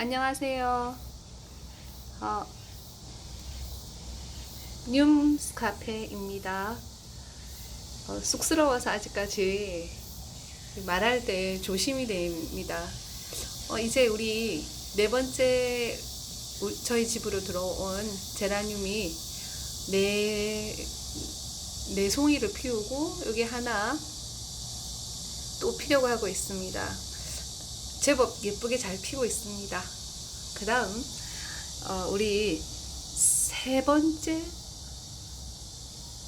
안녕하세요. 어, 뉴스 카페입니다. 어, 쑥스러워서 아직까지 말할 때 조심이 됩니다. 어, 이제 우리 네 번째 우- 저희 집으로 들어온 제라늄이 네, 네 송이를 피우고 여기 하나 또 피려고 하고 있습니다. 제법 예쁘게 잘 피고 있습니다. 그 다음, 어, 우리 세 번째,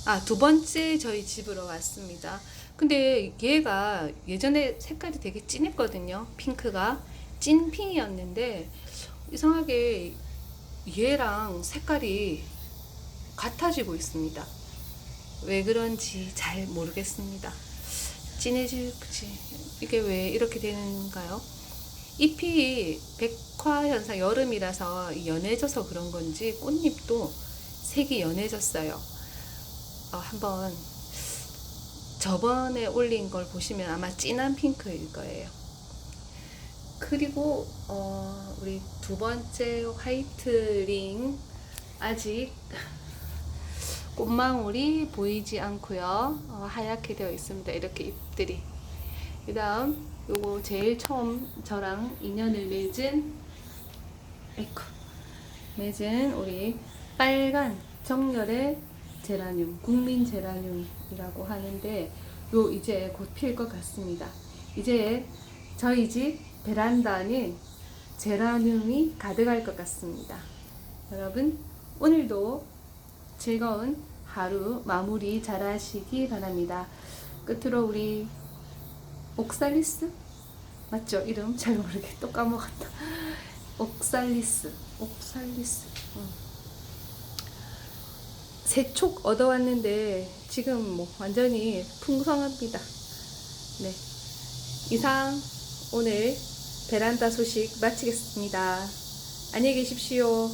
아, 두 번째 저희 집으로 왔습니다. 근데 얘가 예전에 색깔이 되게 진했거든요. 핑크가. 찐 핑이었는데, 이상하게 얘랑 색깔이 같아지고 있습니다. 왜 그런지 잘 모르겠습니다. 진해지지. 이게 왜 이렇게 되는가요? 잎이 백화 현상 여름이라서 연해져서 그런 건지 꽃잎도 색이 연해졌어요. 어, 한번 저번에 올린 걸 보시면 아마 진한 핑크일 거예요. 그리고 어, 우리 두 번째 화이트링 아직 꽃망울이 보이지 않고요. 어, 하얗게 되어 있습니다. 이렇게 잎들이. 그 다음, 요거 제일 처음 저랑 인연을 맺은, 에이쿠, 맺은 우리 빨간 정열의 제라늄, 국민 제라늄이라고 하는데, 요 이제 곧 필 것 같습니다. 이제 저희 집 베란다는 제라늄이 가득할 것 같습니다. 여러분, 오늘도 즐거운 하루 마무리 잘 하시기 바랍니다. 끝으로 우리 옥살리스? 맞죠? 이름 잘 모르게 또 까먹었다. 옥살리스. 옥살리스. 응. 세촉 얻어왔는데 지금 뭐 완전히 풍성합니다. 네. 이상 오늘 베란다 소식 마치겠습니다. 안녕히 계십시오.